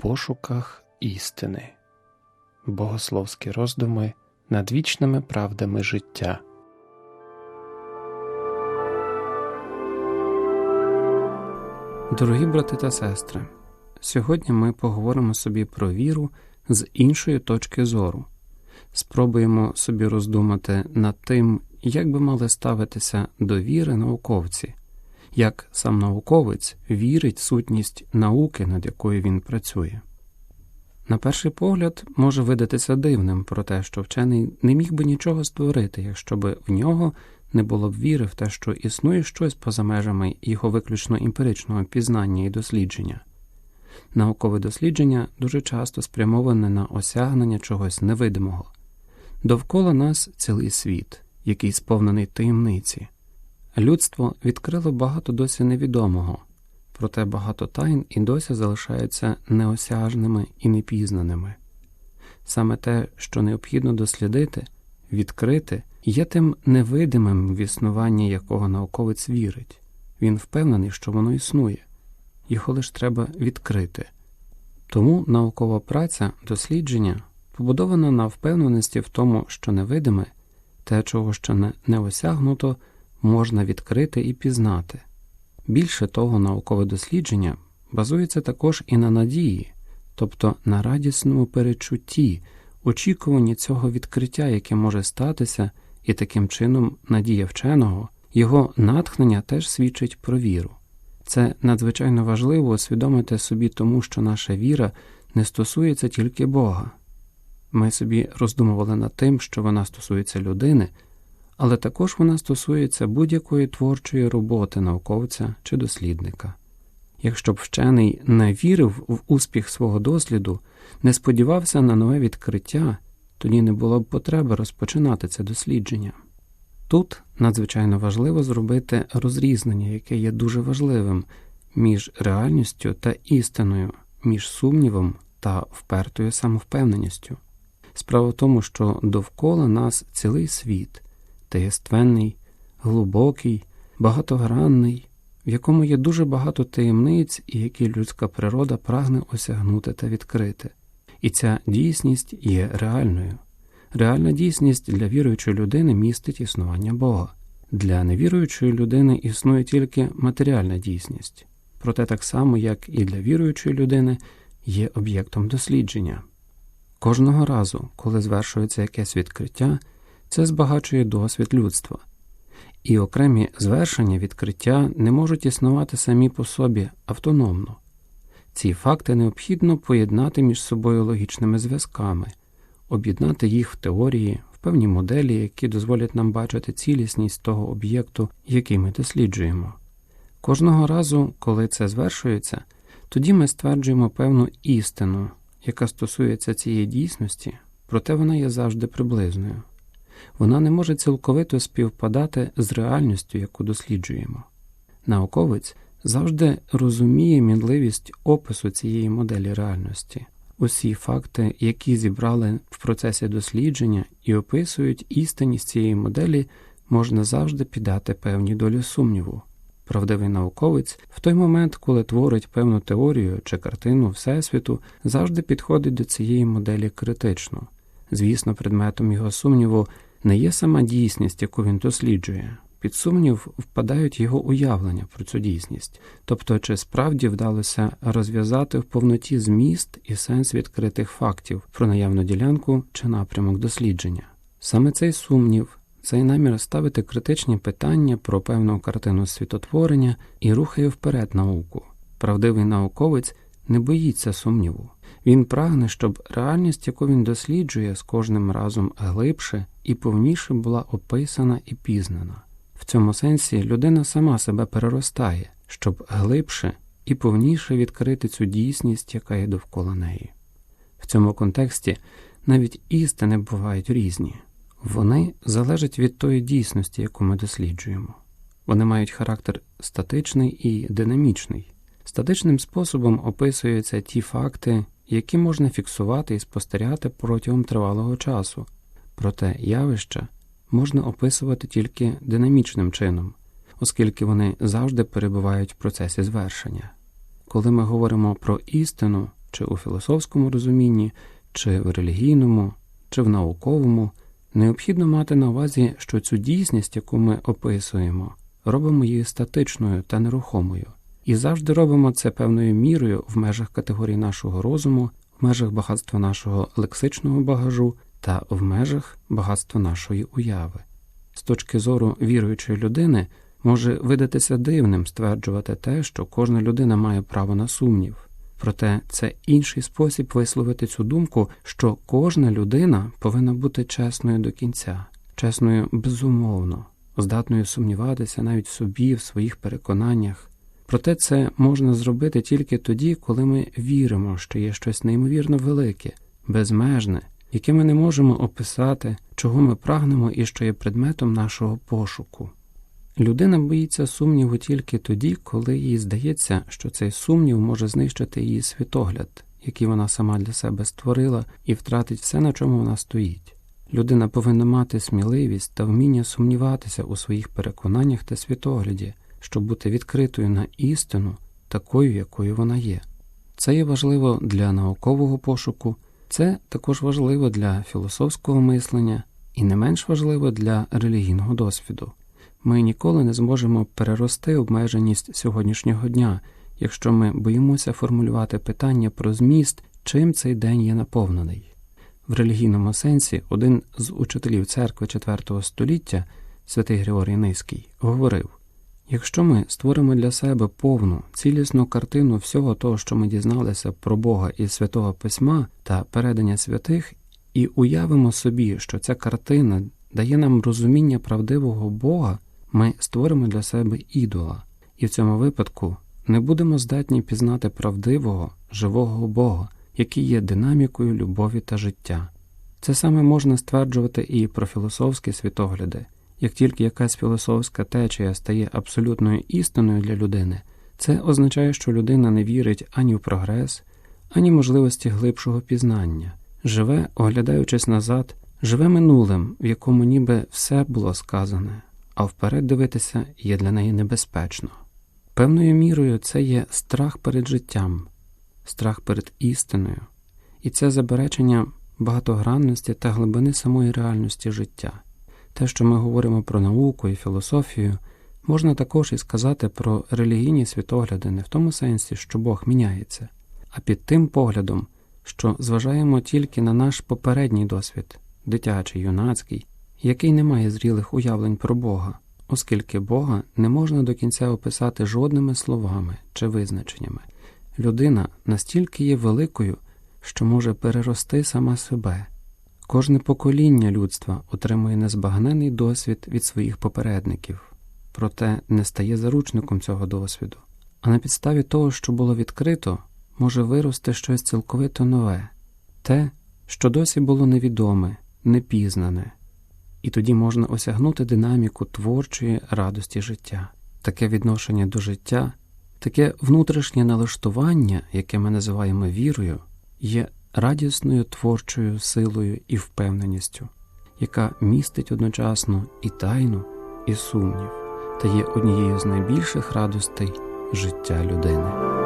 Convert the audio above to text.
пошуках істини, богословські роздуми над вічними правдами життя. Дорогі брати та сестри, сьогодні ми поговоримо собі про віру з іншої точки зору, спробуємо собі роздумати над тим, як би мали ставитися до віри науковці, як сам науковець вірить сутність науки, над якою він працює. На перший погляд може видатися дивним про те, що вчений не міг би нічого створити, якщо би в нього не було б віри в те, що існує щось поза межами його виключно емпіричного пізнання і дослідження. Наукове дослідження дуже часто спрямоване на осягнення чогось невидимого. Довкола нас цілий світ, який сповнений таємниці. Людство відкрило багато досі невідомого, проте багато тайн і досі залишаються неосяжними і непізнаними. Саме те, що необхідно дослідити, відкрити, є тим невидимим в існуванні якого науковець вірить. Він впевнений, що воно існує, його лише треба відкрити. Тому наукова праця, дослідження побудована на впевненості в тому, що невидиме, те, чого ще не, осягнуто, можна відкрити і пізнати. Більше того, наукове дослідження базується також і на надії, тобто на радісному перечутті, очікуванні цього відкриття, яке може статися, і таким чином надія вченого, його натхнення теж свідчить про віру. Це надзвичайно важливо усвідомити собі тому, що наша віра не стосується тільки Бога. Ми собі роздумували над тим, що вона стосується людини, але також вона стосується будь-якої творчої роботи науковця чи дослідника. Якщо б вчений не вірив в успіх свого досліду, не сподівався на нове відкриття, тоді не було б потреби розпочинати це дослідження. Тут надзвичайно важливо зробити розрізнення, яке є дуже важливим між реальністю та істиною, між сумнівом та впертою самовпевненістю. Справа в тому, що довкола нас цілий світ, таєственний, глибокий, багатогранний, в якому є дуже багато таємниць і які людська природа прагне осягнути та відкрити. І ця дійсність є реальною. Реальна дійсність для віруючої людини містить існування Бога. Для невіруючої людини існує тільки матеріальна дійсність, проте так само, як і для віруючої людини, є об'єктом дослідження. Кожного разу, коли звершується якесь відкриття, це збагачує досвід людства, і окремі звершення відкриття не можуть існувати самі по собі автономно. Ці факти необхідно поєднати між собою логічними зв'язками, об'єднати їх в теорії, в певні моделі, які дозволять нам бачити цілісність того об'єкту, який ми досліджуємо. Кожного разу, коли це звершується, тоді ми стверджуємо певну істину, яка стосується цієї дійсності, проте вона є завжди приблизною. Вона не може цілковито співпадати з реальністю, яку досліджуємо. Науковець завжди розуміє мінливість опису цієї моделі реальності. Усі факти, які зібрали в процесі дослідження і описують істинність цієї моделі, можна завжди піддати певні долі сумніву. Правдивий науковець в той момент, коли творить певну теорію чи картину Всесвіту, завжди підходить до цієї моделі критично. Звісно, предметом його сумніву не є сама дійсність, яку він досліджує. Під сумнів впадають його уявлення про цю дійсність, тобто чи справді вдалося розв'язати в повноті зміст і сенс відкритих фактів про наявну ділянку чи напрямок дослідження. Саме цей сумнів, цей намір ставити критичні питання про певну картину світотворення і рухає вперед науку. Правдивий науковець не боїться сумніву. Він прагне, щоб реальність, яку він досліджує, з кожним разом глибше і повніше була описана і пізнана. В цьому сенсі людина сама себе переростає, щоб глибше і повніше відкрити цю дійсність, яка є довкола неї. В цьому контексті навіть істини бувають різні, вони залежать від тої дійсності, яку ми досліджуємо. Вони мають характер статичний і динамічний. Статичним способом описуються ті факти, які можна фіксувати і спостерігати протягом тривалого часу, проте явища можна описувати тільки динамічним чином, оскільки вони завжди перебувають в процесі звершення. Коли ми говоримо про істину, чи у філософському розумінні, чи в релігійному, чи в науковому, необхідно мати на увазі, що цю дійсність, яку ми описуємо, робимо її статичною та нерухомою, і завжди робимо це певною мірою в межах категорії нашого розуму, в межах багатства нашого лексичного багажу та в межах багатства нашої уяви. З точки зору віруючої людини може видатися дивним стверджувати те, що кожна людина має право на сумнів. Проте це інший спосіб висловити цю думку, що кожна людина повинна бути чесною до кінця, чесною безумовно, здатною сумніватися навіть в собі, в своїх переконаннях. Проте це можна зробити тільки тоді, коли ми віримо, що є щось неймовірно велике, безмежне, яке ми не можемо описати, чого ми прагнемо і що є предметом нашого пошуку. Людина боїться сумніву тільки тоді, коли їй здається, що цей сумнів може знищити її світогляд, який вона сама для себе створила, і втратить все, на чому вона стоїть. Людина повинна мати сміливість та вміння сумніватися у своїх переконаннях та світогляді, щоб бути відкритою на істину, такою, якою вона є. Це є важливо для наукового пошуку, це також важливо для філософського мислення і не менш важливо для релігійного досвіду. Ми ніколи не зможемо перерости обмеженість сьогоднішнього дня, якщо ми боїмося формулювати питання про зміст, чим цей день є наповнений. В релігійному сенсі один з учителів церкви IV століття, святий Григорій Низький, говорив: якщо ми створимо для себе повну, цілісну картину всього того, що ми дізналися про Бога із святого письма та передання святих, і уявимо собі, що ця картина дає нам розуміння правдивого Бога ми створимо для себе ідола, і в цьому випадку не будемо здатні пізнати правдивого, живого Бога, який є динамікою любові та життя. Це саме можна стверджувати і про філософські світогляди. Як тільки якась філософська течія стає абсолютною істиною для людини, це означає, що людина не вірить ані в прогрес, ані можливості глибшого пізнання, живе, оглядаючись назад, живе минулим, в якому ніби все було сказане а вперед дивитися є для неї небезпечно. Певною мірою це є страх перед життям, страх перед істиною, і це заперечення багатогранності та глибини самої реальності життя. Те, що ми говоримо про науку і філософію, можна також і сказати про релігійні світогляди не в тому сенсі, що Бог міняється, а під тим поглядом, що зважаємо тільки на наш попередній досвід, дитячий, юнацький, який не має зрілих уявлень про Бога, оскільки Бога не можна до кінця описати жодними словами чи визначеннями. Людина настільки є великою, що може перерости сама себе. Кожне покоління людства отримує незбагнений досвід від своїх попередників, проте не стає заручником цього досвіду, а на підставі того, що було відкрито, може вирости щось цілковито нове, те, що досі було невідоме, непізнане. І тоді можна осягнути динаміку творчої радості життя, таке відношення до життя, таке внутрішнє налаштування, яке ми називаємо вірою, є радісною творчою силою і впевненістю, яка містить одночасно і тайну, і сумнів, та є однією з найбільших радостей життя людини.